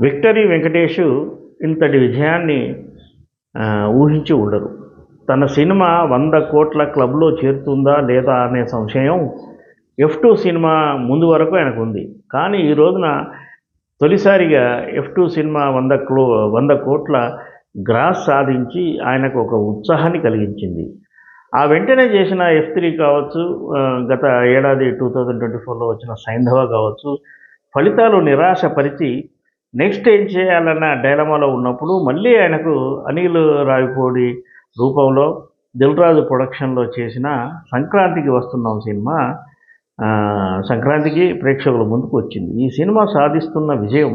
Victory Venkatesh ఇంతటి విజయాన్ని ఊహించి ఉండరు. తన సినిమా వంద కోట్ల క్లబ్లో చేరుతుందా లేదా అనే సంశయం ఎఫ్ టూ సినిమా ముందు వరకు ఆయనకు ఉంది కానీ ఈ రోజున తొలిసారిగా ఎఫ్ టూ సినిమా వంద క్లో వంద కోట్ల గ్రాస్ సాధించి ఆయనకు ఒక ఉత్సాహాన్ని కలిగించింది. ఆ వెంటనే చేసిన ఎఫ్ త్రీ కావచ్చు గత ఏడాది టూ థౌజండ్ ట్వంటీ ఫోర్లో వచ్చిన సైంధవ కావచ్చు ఫలితాలు నిరాశపరిచి నెక్స్ట్ ఏం చేయాలన్న డైలమాలో ఉన్నప్పుడు మళ్ళీ ఆయనకు అనిల్ రావిపూడి రూపంలో దిల్రాజు ప్రొడక్షన్లో చేసిన సంక్రాంతికి వస్తున్నాం సినిమా సంక్రాంతికి ప్రేక్షకుల ముందుకు వచ్చింది. ఈ సినిమా సాధిస్తున్న విజయం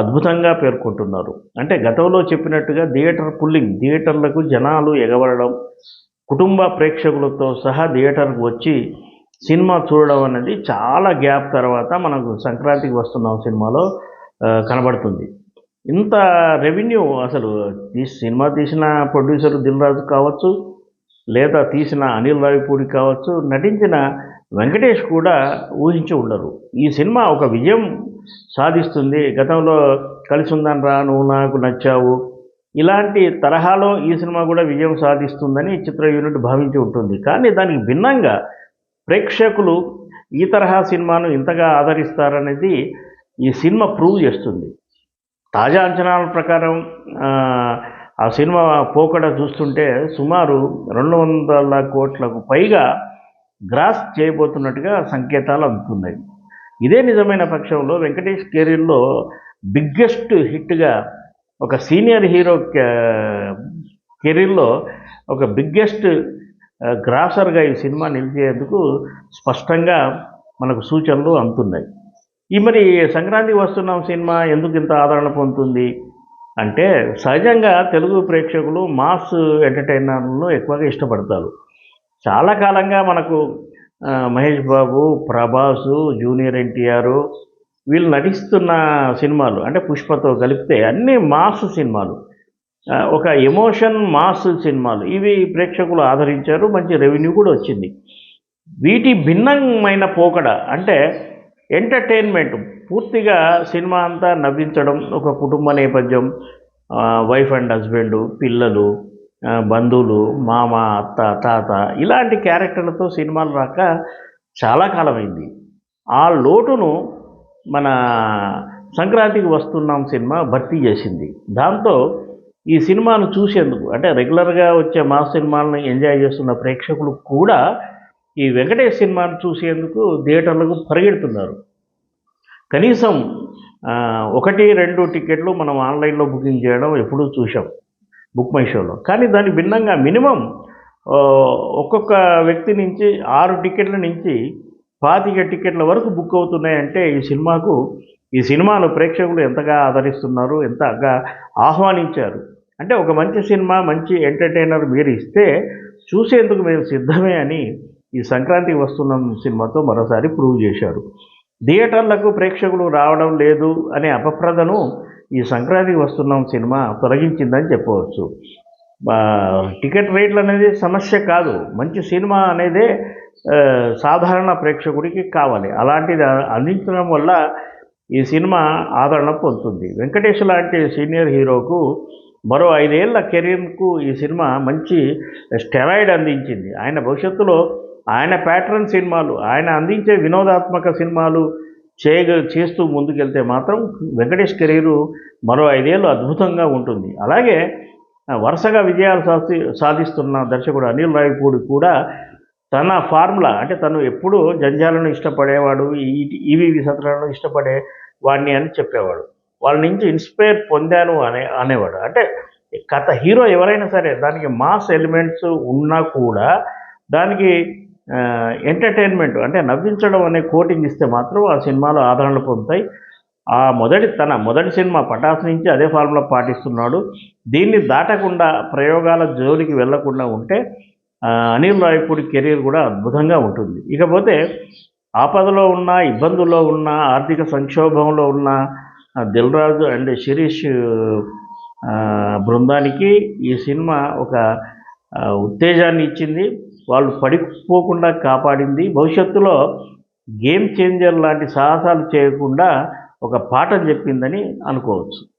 అద్భుతంగా పేర్కొంటున్నారు. అంటే గతంలో చెప్పినట్టుగా థియేటర్ పుల్లింగ్ థియేటర్లకు జనాలు ఎగబడడం కుటుంబ ప్రేక్షకులతో సహా థియేటర్కు వచ్చి సినిమా చూడడం అనేది చాలా గ్యాప్ తర్వాత మనకు సంక్రాంతికి వస్తున్నాం సినిమాలో. కనబడుతుంది. ఇంత రెవెన్యూ అసలు సినిమా తీసిన ప్రొడ్యూసర్ దిల్ రాజు కావచ్చు లేదా తీసిన అనిల్ రావిపూడి కావచ్చు నటించిన వెంకటేష్ కూడా ఊహించి ఉండరు. ఈ సినిమా ఒక విజయం సాధిస్తుంది. గతంలో కలిసి ఉందని రా నువ్వు నాకు నచ్చావు. ఇలాంటి తరహాలో ఈ సినిమా కూడా విజయం సాధిస్తుందని చిత్ర యూనిట్ భావించి ఉంటుంది. కానీ దానికి భిన్నంగా ప్రేక్షకులు ఈ తరహా సినిమాను ఇంతగా ఆదరిస్తారనేది ఈ సినిమా ప్రూవ్ చేస్తుంది. తాజా అంచనాల ప్రకారం ఆ, సినిమా పోకడ చూస్తుంటే సుమారు రెండు వందల కోట్లకు పైగా గ్రాస్ చేయబోతున్నట్టుగా సంకేతాలు అందుతున్నాయి. ఇదే నిజమైన పక్షంలో వెంకటేష్ కెరీర్లో బిగ్గెస్ట్ హిట్గా ఒక సీనియర్ హీరో కెరీర్లో ఒక బిగ్గెస్ట్ గ్రాసర్గా ఈ సినిమా నిలిచేందుకు స్పష్టంగా మనకు సూచనలు అందుతున్నాయి. ఈ మరి సంక్రాంతి వస్తున్నాం సినిమా ఎందుకు ఇంత ఆదరణ పొందుతుంది? అంటే సహజంగా తెలుగు ప్రేక్షకులు మాస్ ఎంటర్టైనర్లను ఎక్కువగా ఇష్టపడతారు. చాలా కాలంగా మనకు మహేష్ బాబు ప్రభాసు జూనియర్ ఎన్టీఆర్ వీళ్ళు నటిస్తున్న సినిమాలు అంటే పుష్పతో కలిపితే అన్నీ మాస్ సినిమాలు. ఒక ఎమోషన్ మాస్ సినిమాలు. ఇవి ప్రేక్షకులు ఆదరించారు మంచి రెవెన్యూ కూడా వచ్చింది. వీటి భిన్నమైన పోకడ అంటే ఎంటర్టైన్మెంట్ పూర్తిగా సినిమా అంతా నవ్వించడం ఒక కుటుంబ నేపథ్యం వైఫ్ అండ్ హస్బెండ్ పిల్లలు బంధువులు మామ అత్త తాత ఇలాంటి క్యారెక్టర్లతో సినిమాలు రాక చాలా కాలమైంది. ఆ లోటును మన సంక్రాంతికి వస్తున్నాం సినిమా భర్తీ చేసింది. దాంతో ఈ సినిమాను చూసేందుకు అంటే రెగ్యులర్గా వచ్చే మా సినిమాలను ఎంజాయ్ చేస్తున్న ప్రేక్షకులు కూడా ఈ వెంకటేష్ సినిమాను చూసేందుకు థియేటర్లకు పరిగెడుతున్నారు. కనీసం ఒకటి రెండు టికెట్లు మనం ఆన్లైన్లో బుకింగ్ చేయడం ఎప్పుడూ చూసాం బుక్ మై షోలో. కానీ దాని భిన్నంగా మినిమం ఒక్కొక్క వ్యక్తి నుంచి ఆరు టికెట్ల నుంచి పాతిక టికెట్ల వరకు బుక్ అవుతున్నాయంటే ఈ సినిమాకు ఈ సినిమాను ప్రేక్షకులు ఎంతగా ఆదరిస్తున్నారు ఎంతగా ఆహ్వానించారు. అంటే ఒక మంచి సినిమా మంచి ఎంటర్టైనర్ మీరు ఇస్తే చూసేందుకు మేము సిద్ధమే అని ఈ సంక్రాంతికి వస్తున్న సినిమాతో మరోసారి ప్రూవ్ చేశారు. థియేటర్లకు ప్రేక్షకులు రావడం లేదు అనే అపప్రదను ఈ సంక్రాంతికి వస్తున్నాం సినిమా తొలగించిందని చెప్పవచ్చు. టికెట్ రేట్లు అనేది సమస్య కాదు. మంచి సినిమా అనేదే సాధారణ ప్రేక్షకుడికి కావాలి. అలాంటిది అందించడం వల్ల ఈ సినిమా ఆదరణ పొందుతుంది. వెంకటేష్ లాంటి సీనియర్ హీరోకు మరో ఐదేళ్ళ కెరీర్కు ఈ సినిమా మంచి స్టెరాయిడ్ అందించింది. ఆయన భవిష్యత్తులో ఆయన ప్యాటర్న్ సినిమాలు ఆయన అందించే వినోదాత్మక సినిమాలు చేయగ చేస్తూ ముందుకెళ్తే మాత్రం వెంకటేష్ కెరీరు మరో ఐదేళ్ళు అద్భుతంగా ఉంటుంది. అలాగే వరుసగా విజయాలు సాధి సాధిస్తున్న దర్శకుడు అనిల్ రాయపూడి కూడా తన ఫార్ములా అంటే తను ఎప్పుడూ జంజాలను ఇష్టపడేవాడు ఈ సత్రాలను ఇష్టపడే వాడిని అని చెప్పేవాడు. వాళ్ళ నుంచి ఇన్స్పైర్ పొందాను అనే అనేవాడు. అంటే కథ హీరో ఎవరైనా సరే దానికి మాస్ ఎలిమెంట్స్ ఉన్నా కూడా దానికి ఎంటర్టైన్మెంట్ అంటే నవ్వించడం అనే కోటింగ్ ఇస్తే మాత్రం ఆ సినిమాలు ఆదరణ పొందుతాయి. ఆ మొదటి తన మొదటి సినిమా పటాస్ నుంచి అదే ఫార్ములా పాటిస్తున్నాడు. దీన్ని దాటకుండా ప్రయోగాల జోలికి వెళ్ళకుండా ఉంటే అనిల్ రాయపూడి కెరీర్ కూడా అద్భుతంగా ఉంటుంది. ఇకపోతే ఆపదలో ఉన్న ఇబ్బందుల్లో ఉన్న ఆర్థిక సంక్షోభంలో ఉన్న దిల్రాజు దిల్ రాజు అండ్ శిరీష్ బృందానికి ఈ సినిమా ఒక ఉత్తేజాన్ని ఇచ్చింది. వాళ్ళు పడిపోకుండా కాపాడింది. భవిష్యత్తులో గేమ్ చేంజర్ లాంటి సాహసాలు చేయకుండా ఒక పాఠం చెప్పిందని అనుకోవచ్చు.